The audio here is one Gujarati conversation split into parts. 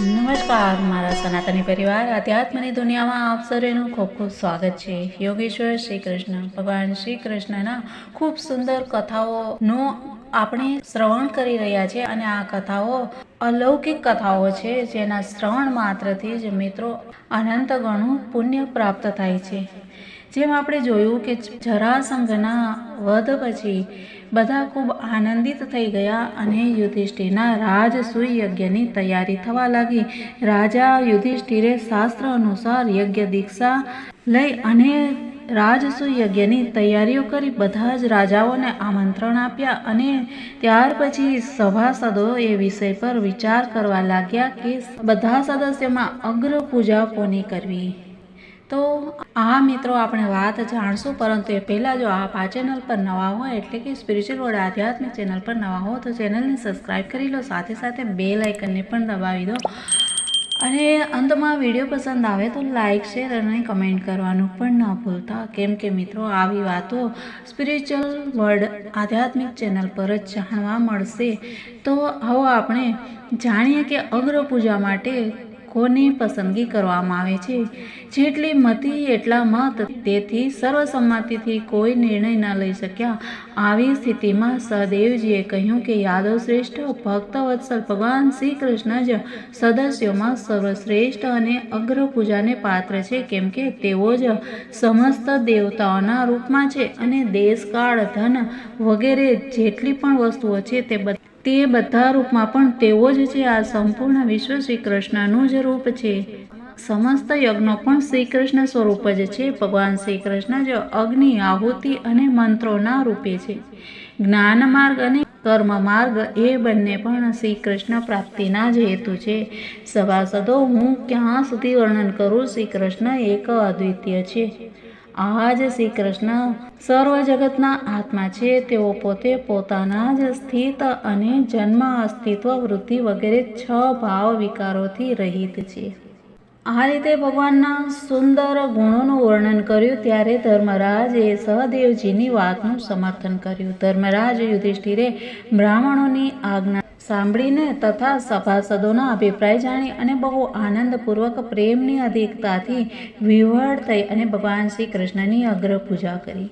નમસ્કાર, મારા સનાતની પરિવાર, આધ્યાત્મની દુનિયામાં આપ સર્વેનું ખૂબ ખૂબ સ્વાગત છે. યોગેશ્વર શ્રી કૃષ્ણ ભગવાન શ્રી કૃષ્ણના ખૂબ સુંદર કથાઓનું આપણે શ્રવણ કરી રહ્યા છીએ અને આ કથાઓ અલૌકિક કથાઓ છે, જેના શ્રવણ માત્રથી જ મિત્રો અનંત ગણું પુણ્ય પ્રાપ્ત થાય છે. જેમ આપણે જોયું કે જરાસંઘના વધ પછી બધા ખૂબ આનંદિત થઈ ગયા અને યુધિષ્ઠિરના રાજસૂય યજ્ઞની તૈયારી થવા લાગી. રાજા યુધિષ્ઠિરે શાસ્ત્ર અનુસાર યજ્ઞ દીક્ષા લઈ અને રાજસૂય યજ્ઞની તૈયારીઓ કરી બધા જ રાજાઓને આમંત્રણ આપ્યા અને ત્યાર પછી સભાસદો એ વિષય પર વિચાર કરવા લાગ્યા કે બધા સદસ્યોમાં અગ્ર પૂજા કોની કરવી? તો આ મિત્રો આપણે વાત જાણશું, પરંતુ એ પહેલાં જો આપ આ ચેનલ પર નવા હોય, એટલે કે સ્પિરિચ્યુઅલ વર્ડ આધ્યાત્મિક ચેનલ પર નવા હો, તો ચેનલને સબસ્ક્રાઈબ કરી લો, સાથે સાથે બે લાઇકનને પણ દબાવી દો. અને અંતમાં વીડિયો પસંદ આવે તો લાઇક શેર અને કમેન્ટ કરવાનું પણ ન ભૂલતા. કેમ કે મિત્રો, આવી વાતો સ્પિરિચ્યુઅલ વર્ડ આધ્યાત્મિક ચેનલ પર જ જાણવા મળશે. તો હવે આપણે જાણીએ કે અગ્ર પૂજા માટે કોની પસંદગી કરવામાં આવે છે. જેટલી મતી, એટલા મત તેથી સર્વસંમતિથી કોઈ નિર્ણય ન લઈ શક્યા. આવી સ્થિતિમાં સહદેવજીએ કહ્યું કે યાદવ શ્રેષ્ઠ ભક્ત વત્સલ ભગવાન શ્રી કૃષ્ણ જ સદસ્યોમાં સર્વશ્રેષ્ઠ અને અગ્ર પૂજાને પાત્ર છે, કેમ કે તેઓ જ સમસ્ત દેવતાઓના રૂપમાં છે અને દેશકાળ, ધન વગેરે જેટલી પણ વસ્તુઓ છે તે બધી તે બધા રૂપમાં પણ તેઓ જ છે. આ સંપૂર્ણ વિશ્વ શ્રી કૃષ્ણનું જ રૂપ છે. સમસ્ત યજ્ઞો પણ શ્રી કૃષ્ણ સ્વરૂપ જ છે. ભગવાન શ્રી કૃષ્ણ જ અગ્નિ, આહુતિ અને મંત્રોના રૂપે છે. જ્ઞાન માર્ગ અને કર્મ માર્ગ એ બંને પણ શ્રી કૃષ્ણ પ્રાપ્તિના જ હેતુ છે. સભાસદો, હું ક્યાં સુધી વર્ણન કરું? શ્રી કૃષ્ણ એક અદ્વિતીય છે. આ જ શ્રી કૃષ્ણ સર્વ જગતના આત્મા છે. તેઓ પોતે પોતાના જ સ્થિત અને જન્મ અસ્તિત્વ વૃત્તિ વગેરે છ ભાવ વિકારોથી રહિત છે. આ રીતે ભગવાનના સુંદર ગુણોનું વર્ણન કર્યું ત્યારે ધર્મરાજે સહદેવજીની વાતનું સમર્થન કર્યું. ધર્મરાજ યુધિષ્ઠિરે બ્રાહ્મણોની આજ્ઞા સાંભળીને તથા સભાસદોના અભિપ્રાય જાણી અને બહુ આનંદપૂર્વક પ્રેમની અધિકતાથી વિવળ થઈ અને ભગવાન શ્રી કૃષ્ણની અગ્ર પૂજા કરી.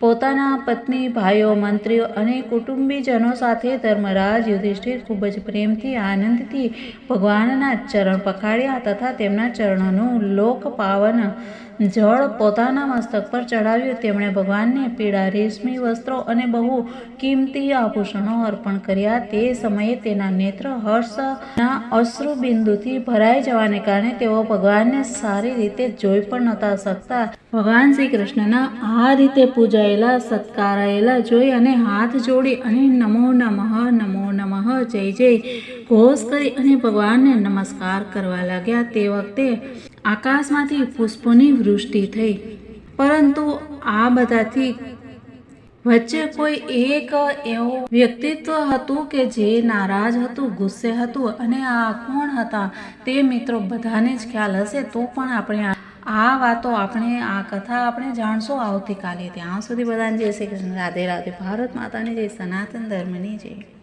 પોતાના પત્ની, ભાઈઓ, મંત્રીઓ અને કુટુંબીજનો સાથે ધર્મરાજ યુધિષ્ઠિર ખૂબ જ પ્રેમથી, આનંદથી ભગવાનના ચરણ પખાડ્યા તથા તેમના ચરણોનું લોક પાવન જળ પોતાના મસ્તક પર ચડાવ્યું તેમણે ભગવાનને પીળા રેશમી વસ્ત્રો અને બહુ કિંમતી આભૂષણો અર્પણ કર્યા. તે સમયે તેના નેત્ર હર્ષના અશ્રુ બિંદુથી ભરાઈ જવાને કારણે તેઓ ભગવાનને સારી રીતે જોઈ પણ નહોતા શકતા. ભગવાન શ્રી કૃષ્ણના આ રીતે પૂજાયેલા સત્કારાયેલા જોઈ અને હાથ જોડી અને નમો નમઃ નમો નમઃ, જય જય ઘોષ કરી અને ભગવાનને નમસ્કાર કરવા લાગ્યા. તે વખતે આકાશમાંથી પુષ્પોની વૃષ્ટિ થઈ. પરંતુ આ બધાથી વચ્ચે કોઈ એક એવું વ્યક્તિત્વ હતું કે જે નારાજ હતું, ગુસ્સે હતું અને આ કોણ હતા તે મિત્રો બધાને જ ખ્યાલ હશે. તો પણ આપણે આ વાતો આપણે, આ કથા આપણે જાણશો આવતીકાલે. ત્યાં સુધી બધાને જય શ્રી કૃષ્ણ. રાધે રાધે. ભારત માતાની જય. સનાતન ધર્મની જય.